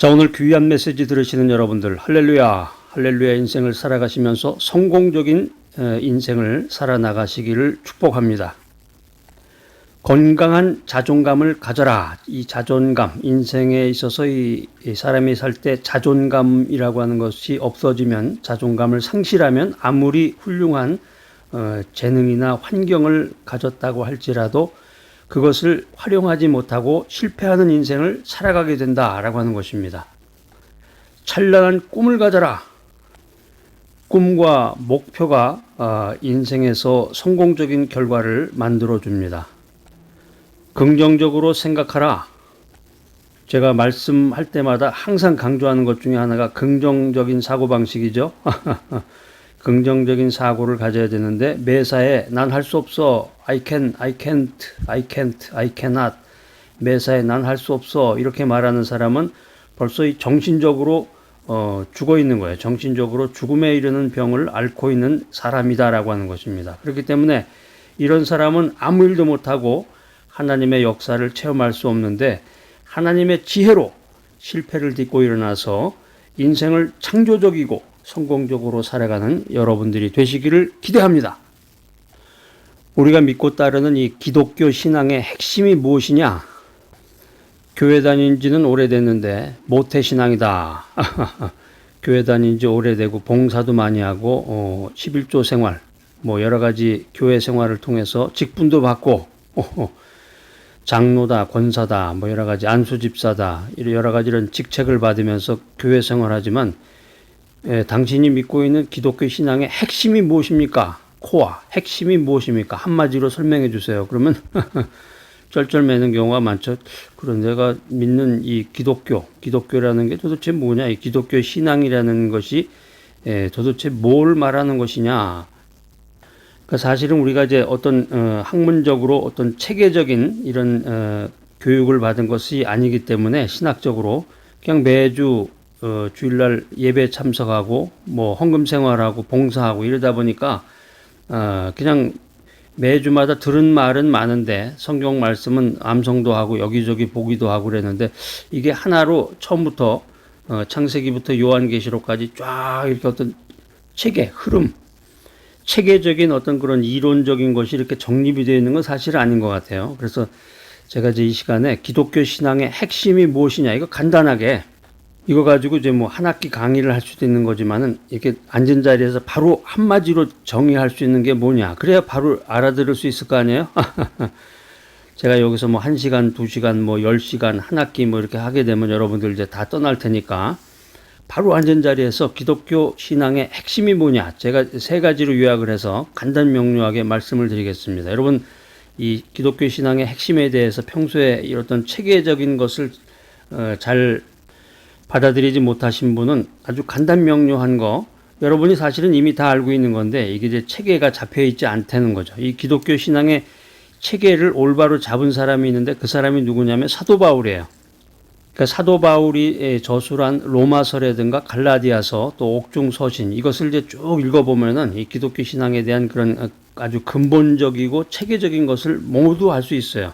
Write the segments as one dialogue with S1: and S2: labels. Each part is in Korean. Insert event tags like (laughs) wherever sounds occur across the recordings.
S1: 자, 오늘 귀한 메시지 들으시는 여러분들, 할렐루야, 할렐루야 인생을 살아가시면서 성공적인 에, 인생을 살아나가시기를 축복합니다. 건강한 자존감을 가져라. 이 자존감, 인생에 있어서 이, 이 사람이 살 때 자존감이라고 하는 것이 없어지면, 자존감을 상실하면 아무리 훌륭한 어, 재능이나 환경을 가졌다고 할지라도 그것을 활용하지 못하고 실패하는 인생을 살아가게 된다라고 하는 것입니다. 찬란한 꿈을 가져라. 꿈과 목표가 어, 인생에서 성공적인 결과를 만들어 줍니다. 긍정적으로 생각하라. 제가 말씀할 때마다 항상 강조하는 것 중에 하나가 긍정적인 사고방식이죠. (laughs) 긍정적인 사고를 가져야 되는데 매사에 난 할 수 없어. I can, I can't, I can't, I cannot. 매사에 난 할 수 없어. 이렇게 말하는 사람은 벌써 이 정신적으로 어, 죽어 있는 거예요. 정신적으로 죽음에 이르는 병을 앓고 있는 사람이다라고 하는 것입니다. 그렇기 때문에 이런 사람은 아무 일도 못하고 하나님의 역사를 체험할 수 없는데 하나님의 지혜로 실패를 딛고 일어나서 인생을 창조적이고 성공적으로 살아가는 여러분들이 되시기를 기대합니다. 우리가 믿고 따르는 이 기독교 신앙의 핵심이 무엇이냐? 교회 다닌 지는 오래됐는데 모태 신앙이다. (laughs) 교회 다닌 지 오래되고 봉사도 많이 하고 어, 11조 생활 뭐 여러 가지 교회 생활을 통해서 직분도 받고 어, (laughs) 장로다 권사다 뭐 여러 가지 안수집사다 여러 가지 이런 직책을 받으면서 교회 생활하지만 예, 당신이 믿고 있는 기독교 신앙의 핵심이 무엇입니까? 코어 핵심이 무엇입니까? 한마디로 설명해 주세요. 그러면 (laughs) 쩔쩔매는 경우가 많죠. 그런 내가 믿는 이 기독교, 기독교라는 게 도대체 뭐냐? 이 기독교 신앙이라는 것이 예, 도대체 뭘 말하는 것이냐? 그 사실은 우리가 이제 어떤 어, 학문적으로 어떤 체계적인 이런 어, 교육을 받은 것이 아니기 때문에 신학적으로 그냥 매주 어, 주일날 예배 참석하고 뭐 헌금 생활하고 봉사하고 이러다 보니까 어, 그냥 매주마다 들은 말은 많은데 성경 말씀은 암송도 하고 여기저기 보기도 하고 그랬는데 이게 하나로 처음부터 어, 창세기부터 요한계시록까지 쫙 이렇게 어떤 체계 흐름 체계적인 어떤 그런 이론적인 것이 이렇게 정립이 되어 있는 건 사실 아닌 것 같아요. 그래서 제가 이제 이 시간에 기독교 신앙의 핵심이 무엇이냐 이거 간단하게 이거 가지고 이제 뭐 한 학기 강의를 할 수도 있는 거지만은 이렇게 앉은 자리에서 바로 한마디로 정의할 수 있는 게 뭐냐. 그래야 바로 알아들을 수 있을 거 아니에요? (laughs) 제가 여기서 뭐한 시간, 두 시간, 뭐열 시간, 한 학기 뭐 이렇게 하게 되면 여러분들 이제 다 떠날 테니까 바로 앉은 자리에서 기독교 신앙의 핵심이 뭐냐. 제가 세 가지로 요약을 해서 간단 명료하게 말씀을 드리겠습니다. 여러분, 이 기독교 신앙의 핵심에 대해서 평소에 이런 체계적인 것을 어, 잘 받아들이지 못하신 분은 아주 간단 명료한 거 여러분이 사실은 이미 다 알고 있는 건데 이게 이제 체계가 잡혀 있지 않다는 거죠. 이 기독교 신앙의 체계를 올바로 잡은 사람이 있는데 그 사람이 누구냐면 사도 바울이에요. 그러니까 사도 바울이 저술한 로마서라든가 갈라디아서 또 옥중 서신 이것을 이제 쭉 읽어보면은 이 기독교 신앙에 대한 그런 아주 근본적이고 체계적인 것을 모두 알수 있어요.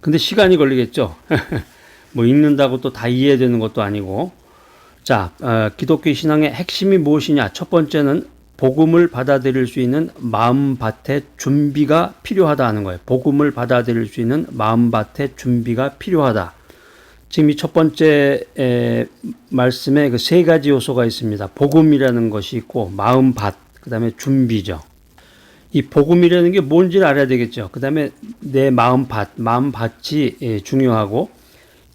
S1: 근데 시간이 걸리겠죠. (laughs) 뭐 읽는다고 또 다 이해되는 것도 아니고. 자 어, 기독교 신앙의 핵심이 무엇이냐? 첫 번째는 복음을 받아들일 수 있는 마음밭의 준비가 필요하다 하는 거예요. 복음을 받아들일 수 있는 마음밭의 준비가 필요하다. 지금 이 첫 번째 에, 말씀에 그 세 가지 요소가 있습니다. 복음이라는 것이 있고 마음밭 그 다음에 준비죠. 이 복음이라는 게 뭔지를 알아야 되겠죠. 그 다음에 내 마음밭 마음밭이 예, 중요하고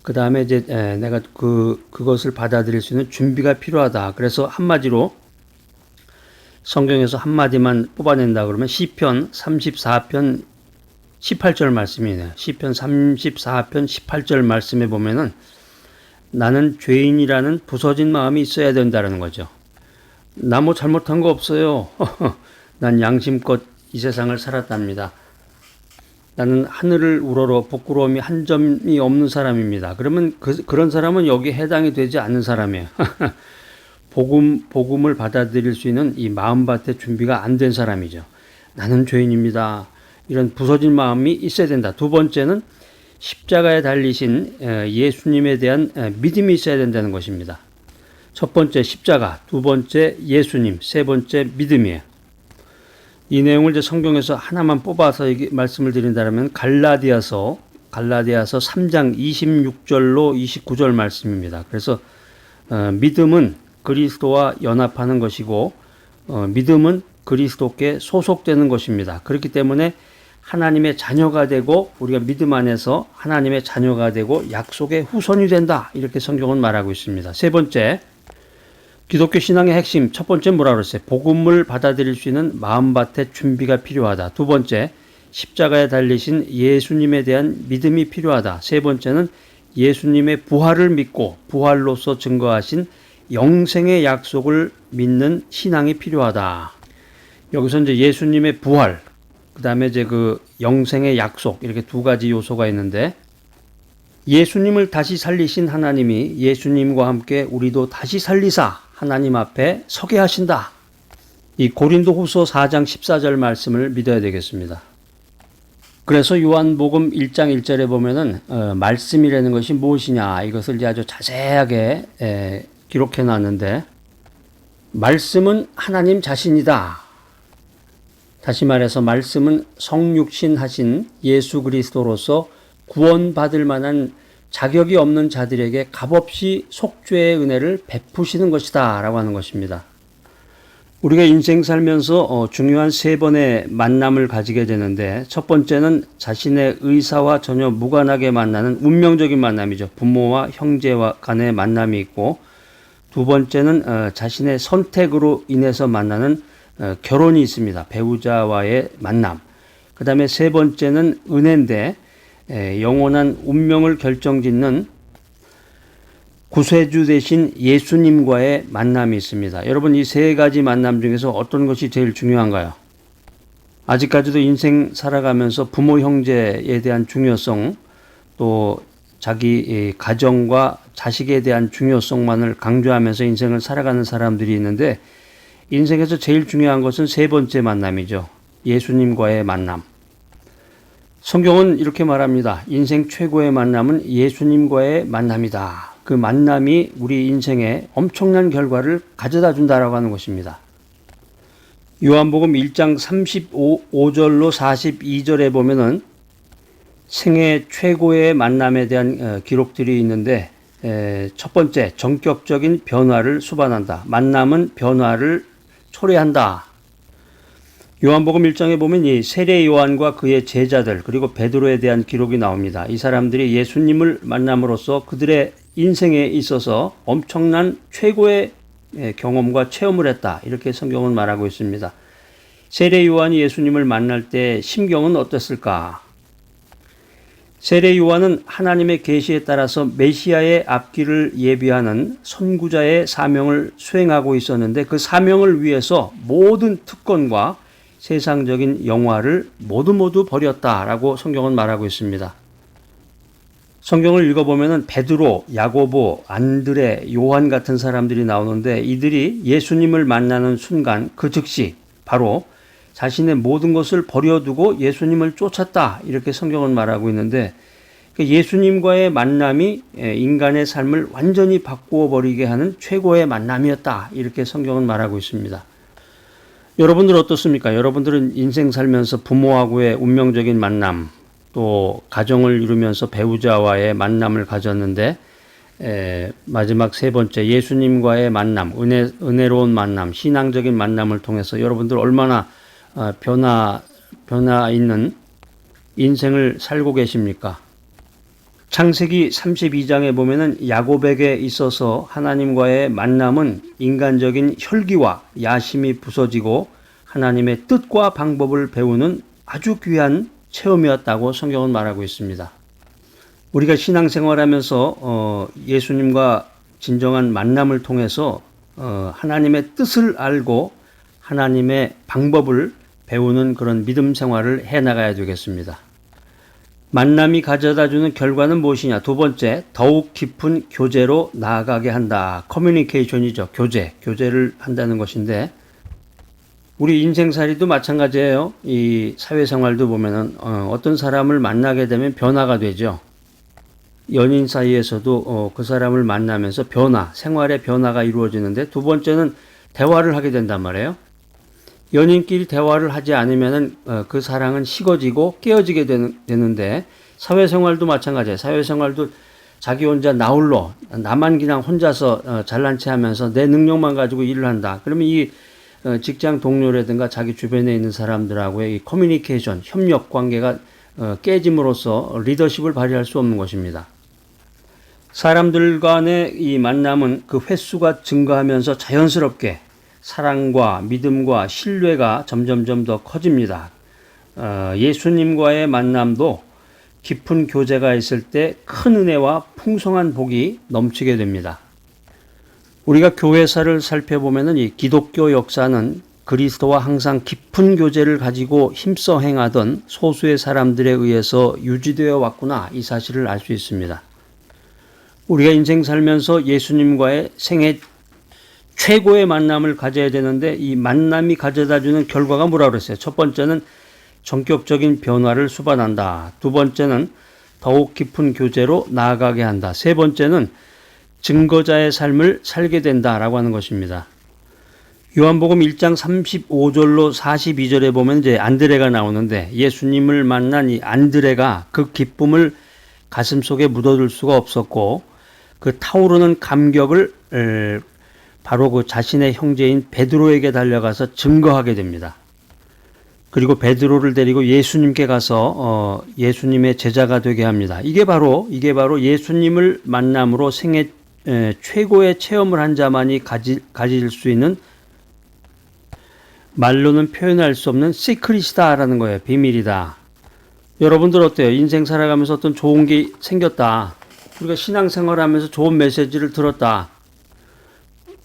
S1: 그 다음에 이제 내가 그 그것을 받아들일 수 있는 준비가 필요하다. 그래서 한마디로 성경에서 한마디만 뽑아낸다 그러면 시편 34편 18절 말씀이네요. 시편 34편 18절 말씀에 보면은 나는 죄인이라는 부서진 마음이 있어야 된다는 거죠. 나 뭐 잘못한 거 없어요. (laughs) 난 양심껏 이 세상을 살았답니다. 나는 하늘을 우러러 부끄러움이 한 점이 없는 사람입니다. 그러면 그, 그런 사람은 여기 해당이 되지 않는 사람이에요. (laughs) 복음, 복음을 받아들일 수 있는 이 마음밭의 준비가 안 된 사람이죠. 나는 죄인입니다. 이런 부서진 마음이 있어야 된다. 두 번째는 십자가에 달리신 에, 예수님에 대한 에, 믿음이 있어야 된다는 것입니다. 첫 번째 십자가, 두 번째 예수님, 세 번째 믿음이에요. 이 내용을 이제 성경에서 하나만 뽑아서 말씀을 드린다면 갈라디아서 갈라디아서 3장 26절로 29절 말씀입니다. 그래서 어, 믿음은 그리스도와 연합하는 것이고 어, 믿음은 그리스도께 소속되는 것입니다. 그렇기 때문에 하나님의 자녀가 되고 우리가 믿음 안에서 하나님의 자녀가 되고 약속의 후손이 된다. 이렇게 성경은 말하고 있습니다. 세 번째, 기독교 신앙의 핵심 첫 번째 뭐라 그랬어요? 복음을 받아들일 수 있는 마음밭의 준비가 필요하다. 두 번째, 십자가에 달리신 예수님에 대한 믿음이 필요하다. 세 번째는 예수님의 부활을 믿고 부활로서 증거하신 영생의 약속을 믿는 신앙이 필요하다. 여기서 이제 예수님의 부활, 그 다음에 이제 그 영생의 약속, 이렇게 두 가지 요소가 있는데, 예수님을 다시 살리신 하나님이 예수님과 함께 우리도 다시 살리사 하나님 앞에 서게 하신다. 이 고린도 후서 4장 14절 말씀을 믿어야 되겠습니다. 그래서 요한복음 1장 1절에 보면은 어, 말씀이라는 것이 무엇이냐 이것을 이제 아주 자세하게 에, 기록해 놨는데 말씀은 하나님 자신이다. 다시 말해서 말씀은 성육신 하신 예수 그리스도로서 구원받을 만한 자격이 없는 자들에게 값없이 속죄의 은혜를 베푸시는 것이다. 라고 하는 것입니다. 우리가 인생 살면서 어, 중요한 세 번의 만남을 가지게 되는데 첫 번째는 자신의 의사와 전혀 무관하게 만나는 운명적인 만남이죠. 부모와 형제와 간의 만남이 있고 두 번째는 어, 자신의 선택으로 인해서 만나는 어, 결혼이 있습니다. 배우자와의 만남. 그 다음에 세 번째는 은혜인데 영원한 운명을 결정짓는 구세주 대신 예수님과의 만남이 있습니다. 여러분 이 세 가지 만남 중에서 어떤 것이 제일 중요한가요? 아직까지도 인생 살아가면서 부모 형제에 대한 중요성 또 자기 가정과 자식에 대한 중요성만을 강조하면서 인생을 살아가는 사람들이 있는데 인생에서 제일 중요한 것은 세 번째 만남이죠. 예수님과의 만남. 성경은 이렇게 말합니다. 인생 최고의 만남은 예수님과의 만남이다. 그 만남이 우리 인생에 엄청난 결과를 가져다 준다라고 하는 것입니다. 요한복음 1장 35절로 42절에 보면은 생애 최고의 만남에 대한 어, 기록들이 있는데 첫 번째 전격적인 변화를 수반한다. 만남은 변화를 초래한다. 요한복음 1장에 보면 이 세례 요한과 그의 제자들 그리고 베드로에 대한 기록이 나옵니다. 이 사람들이 예수님을 만남으로써 그들의 인생에 있어서 엄청난 최고의 예, 경험과 체험을 했다. 이렇게 성경은 말하고 있습니다. 세례 요한이 예수님을 만날 때 심경은 어땠을까? 세례 요한은 하나님의 계시에 따라서 메시아의 앞길을 예비하는 선구자의 사명을 수행하고 있었는데 그 사명을 위해서 모든 특권과 세상적인 영화를 모두 모두 버렸다라고 성경은 말하고 있습니다. 성경을 읽어보면 베드로, 야고보, 안드레, 요한 같은 사람들이 나오는데 이들이 예수님을 만나는 순간 그 즉시 바로 자신의 모든 것을 버려두고 예수님을 쫓았다. 이렇게 성경은 말하고 있는데 그 예수님과의 만남이 인간의 삶을 완전히 바꾸어 버리게 하는 최고의 만남이었다. 이렇게 성경은 말하고 있습니다. 여러분들 어떻습니까? 여러분들은 인생 살면서 부모하고의 운명적인 만남, 또 가정을 이루면서 배우자와의 만남을 가졌는데 에, 마지막 세 번째 예수님과의 만남, 은혜, 은혜로운 만남, 신앙적인 만남을 통해서 여러분들 얼마나 어, 변화 변화 있는 인생을 살고 계십니까? 창세기 32장에 보면은 야곱에게 있어서 하나님과의 만남은 인간적인 혈기와 야심이 부서지고 하나님의 뜻과 방법을 배우는 아주 귀한 체험이었다고 성경은 말하고 있습니다. 우리가 신앙생활하면서 어, 예수님과 진정한 만남을 통해서 어, 하나님의 뜻을 알고 하나님의 방법을 배우는 그런 믿음 생활을 해 나가야 되겠습니다. 만남이 가져다 주는 결과는 무엇이냐? 두 번째, 더욱 깊은 교제로 나아가게 한다. 커뮤니케이션이죠. 교제. 교제를 한다는 것인데, 우리 인생살이도 마찬가지예요. 이 사회생활도 보면은, 어, 떤 사람을 만나게 되면 변화가 되죠. 연인 사이에서도 어, 그 사람을 만나면서 변화, 생활의 변화가 이루어지는데 두 번째는 대화를 하게 된단 말이에요. 연인끼리 대화를 하지 않으면은 어, 그 사랑은 식어지고 깨어지게 되는, 되는 데 사회생활도 마찬가지예요. 사회생활도 자기 혼자 나홀로 나만 그냥 혼자서 어, 잘난 체 하면서 내 능력만 가지고 일을 한다. 그러면 이 어, 직장 동료라든가 자기 주변에 있는 사람들하고의 이 커뮤니케이션, 협력 관계가 어, 깨짐으로써 리더십을 발휘할 수 없는 것입니다. 사람들 간의 이 만남은 그 횟수가 증가하면서 자연스럽게 사랑과 믿음과 신뢰가 점점점 더 커집니다. 어, 예수님과의 만남도 깊은 교제가 있을 때 큰 은혜와 풍성한 복이 넘치게 됩니다. 우리가 교회사를 살펴보면은 이 기독교 역사는 그리스도와 항상 깊은 교제를 가지고 힘써 행하던 소수의 사람들에 의해서 유지되어 왔구나 이 사실을 알 수 있습니다. 우리가 인생 살면서 예수님과의 생애 최고의 만남을 가져야 되는데 이 만남이 가져다 주는 결과가 뭐라 그랬어요? 첫 번째는 전격적인 변화를 수반한다. 두 번째는 더욱 깊은 교제로 나아가게 한다. 세 번째는 증거자의 삶을 살게 된다라고 하는 것입니다. 요한복음 1장 35절로 42절에 보면 이제 안드레가 나오는데 예수님을 만난 이 안드레가 그 기쁨을 가슴 속에 묻어둘 수가 없었고 그 타오르는 감격을 바로 그 자신의 형제인 베드로에게 달려가서 증거하게 됩니다. 그리고 베드로를 데리고 예수님께 가서 어 예수님의 제자가 되게 합니다. 이게 바로 이게 바로 예수님을 만남으로 생애 에, 최고의 체험을 한 자만이 가지, 가질 수 있는 말로는 표현할 수 없는 시크릿이다라는 거예요. 비밀이다. 여러분들 어때요? 인생 살아가면서 어떤 좋은 게 생겼다. 우리가 신앙생활 하면서 좋은 메시지를 들었다.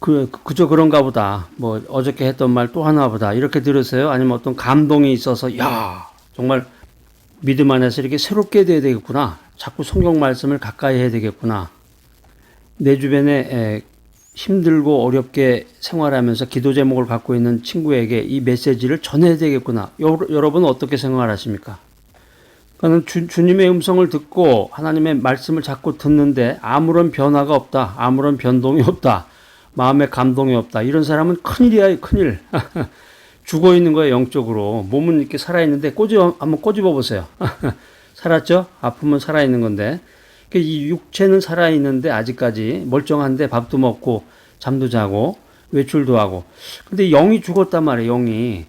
S1: 그, 그저 그런가 보다. 뭐, 어저께 했던 말 또 하나 보다. 이렇게 들으세요? 아니면 어떤 감동이 있어서, 야 정말 믿음 안에서 이렇게 새롭게 돼야 되겠구나. 자꾸 성경 말씀을 가까이 해야 되겠구나. 내 주변에 힘들고 어렵게 생활하면서 기도 제목을 갖고 있는 친구에게 이 메시지를 전해야 되겠구나. 여러분 어떻게 생각하십니까? 그는 주, 주님의 음성을 듣고 하나님의 말씀을 자꾸 듣는데 아무런 변화가 없다. 아무런 변동이 없다. 마음에 감동이 없다. 이런 사람은 큰일이야, 큰일. (laughs) 죽어 있는 거예요, 영적으로. 몸은 이렇게 살아있는데 꼬집어, 한번 꼬집어 보세요. (laughs) 살았죠? 아프면 살아있는 건데. 그이 육체는 살아있는데 아직까지 멀쩡한데 밥도 먹고 잠도 자고 외출도 하고. 근데 영이 죽었단 말이에요, 영이.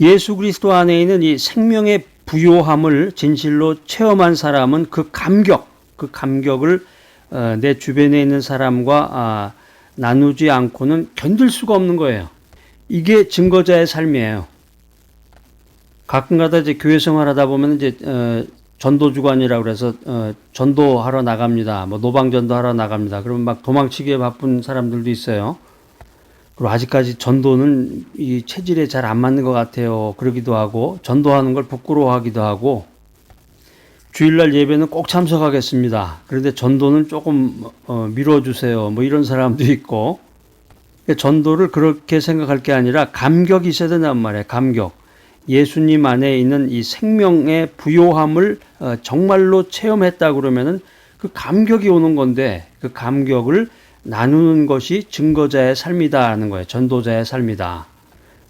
S1: 예수 그리스도 안에 있는 이 생명의 부요함을 진실로 체험한 사람은 그 감격, 그 감격을 어, 내 주변에 있는 사람과 아, 나누지 않고는 견딜 수가 없는 거예요. 이게 증거자의 삶이에요. 가끔가다 이제 교회 생활하다 보면 이제 어, 전도 주관이라고 그래서 어, 전도하러 나갑니다. 뭐 노방 전도하러 나갑니다. 그러면 막 도망치기에 바쁜 사람들도 있어요. 그리고 아직까지 전도는 이 체질에 잘 안 맞는 것 같아요. 그러기도 하고 전도하는 걸 부끄러워하기도 하고 주일날 예배는 꼭 참석하겠습니다. 그런데 전도는 조금 어, 미뤄주세요. 뭐 이런 사람도 있고 전도를 그렇게 생각할 게 아니라 감격이 있어야 된단 말이에요. 감격. 예수님 안에 있는 이 생명의 부요함을 어, 정말로 체험했다 그러면은 그 감격이 오는 건데 그 감격을 나누는 것이 증거자의 삶이다라는 거예요. 전도자의 삶이다.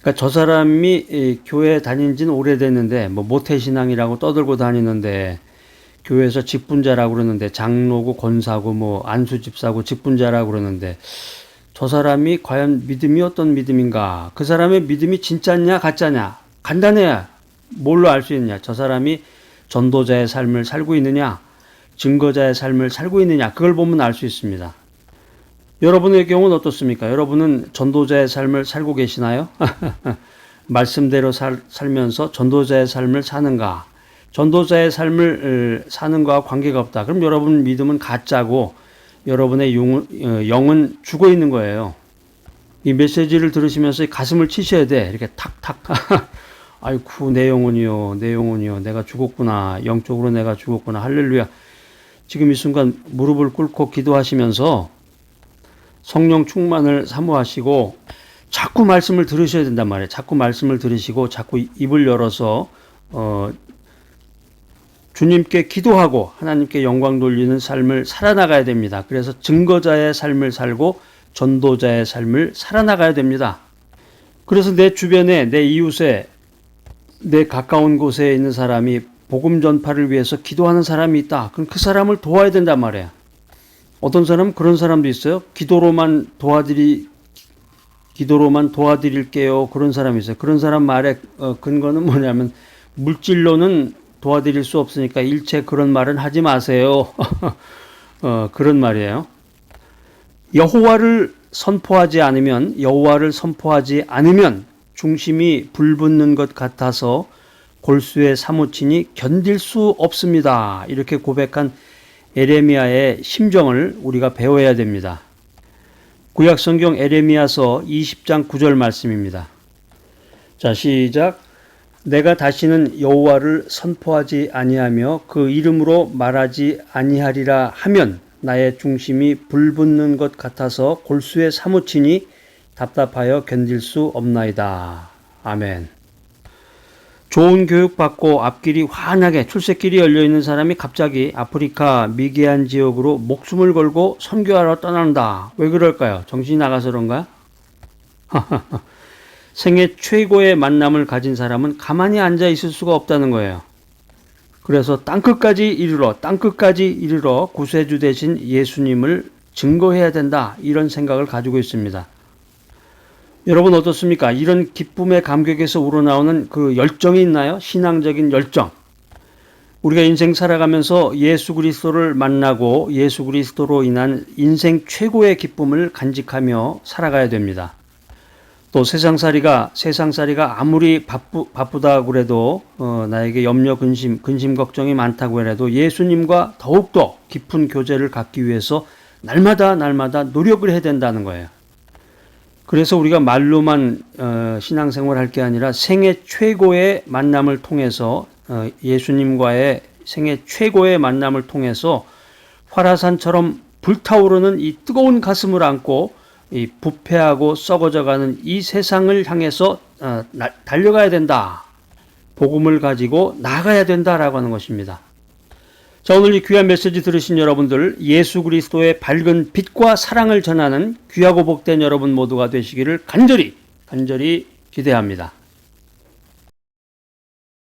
S1: 그러니까 저 사람이 교회 다닌 지는 오래됐는데 뭐 모태신앙이라고 떠들고 다니는데 교회에서 직분자라고 그러는데 장로고 권사고 뭐 안수 집사고 직분자라고 그러는데 저 사람이 과연 믿음이 어떤 믿음인가? 그 사람의 믿음이 진짜냐 가짜냐? 간단해. 뭘로 알 수 있느냐? 저 사람이 전도자의 삶을 살고 있느냐? 증거자의 삶을 살고 있느냐? 그걸 보면 알 수 있습니다. 여러분의 경우는 어떻습니까? 여러분은 전도자의 삶을 살고 계시나요? (laughs) 말씀대로 살, 살면서 전도자의 삶을 사는가? 전도자의 삶을 사는 거와 관계가 없다. 그럼 여러분 믿음은 가짜고 여러분의 영, 어, 영은 죽어 있는 거예요. 이 메시지를 들으시면서 가슴을 치셔야 돼. 이렇게 탁탁. (laughs) 아이쿠 내 영혼이요 내 영혼이요 내가 죽었구나 영적으로 내가 죽었구나 할렐루야 지금 이 순간 무릎을 꿇고 기도하시면서 성령 충만을 사모하시고 자꾸 말씀을 들으셔야 된단 말이에요 자꾸 말씀을 들으시고 자꾸 입을 열어서 어 주님께 기도하고 하나님께 영광 돌리는 삶을 살아나가야 됩니다. 그래서 증거자의 삶을 살고 전도자의 삶을 살아나가야 됩니다. 그래서 내 주변에 내 이웃에 내 가까운 곳에 있는 사람이 복음 전파를 위해서 기도하는 사람이 있다. 그럼 그 사람을 도와야 된단 말이에요. 어떤 사람은 그런 사람도 있어요. 기도로만 도와드리 기도로만 도와드릴게요. 그런 사람이 있어요. 그런 사람 말의 어, 근거는 뭐냐면 물질로는 도와드릴 수 없으니까 일체 그런 말은 하지 마세요. (laughs) 어, 그런 말이에요. 여호와를 선포하지 않으면 여호와를 선포하지 않으면 중심이 불붙는 것 같아서 골수에 사무치니 견딜 수 없습니다. 이렇게 고백한 에레미야의 심정을 우리가 배워야 됩니다. 구약 성경 에레미야서 20장 9절 말씀입니다. 자, 시작. 내가 다시는 여호와를 선포하지 아니하며 그 이름으로 말하지 아니하리라 하면 나의 중심이 불붙는 것 같아서 골수에 사무치니 답답하여 견딜 수 없나이다. 아멘. 좋은 교육 받고 앞길이 환하게 출세길이 열려 있는 사람이 갑자기 아프리카 미개한 지역으로 목숨을 걸고 선교하러 떠난다. 왜 그럴까요? 정신이 나가서 그런가? (laughs) 생애 최고의 만남을 가진 사람은 가만히 앉아 있을 수가 없다는 거예요. 그래서 땅끝까지 이르러 땅끝까지 이르러 구세주 대신 예수님을 증거해야 된다. 이런 생각을 가지고 있습니다. 여러분 어떻습니까? 이런 기쁨의 감격에서 우러나오는 그 열정이 있나요? 신앙적인 열정. 우리가 인생 살아가면서 예수 그리스도를 만나고 예수 그리스도로 인한 인생 최고의 기쁨을 간직하며 살아가야 됩니다. 또 세상살이가 세상살이가 아무리 바쁘 바쁘다 그래도 어, 나에게 염려 근심 근심 걱정이 많다고 해도 예수님과 더욱더 깊은 교제를 갖기 위해서 날마다 날마다 노력을 해야 된다는 거예요. 그래서 우리가 말로만 어, 신앙생활 할 게 아니라 생애 최고의 만남을 통해서 어, 예수님과의 생애 최고의 만남을 통해서 화라산처럼 불타오르는 이 뜨거운 가슴을 안고 이 부패하고 썩어져가는 이 세상을 향해서 어, 나, 달려가야 된다. 복음을 가지고 나가야 된다라고 하는 것입니다. 자, 오늘 이 귀한 메시지 들으신 여러분들, 예수 그리스도의 밝은 빛과 사랑을 전하는 귀하고 복된 여러분 모두가 되시기를 간절히, 간절히 기대합니다.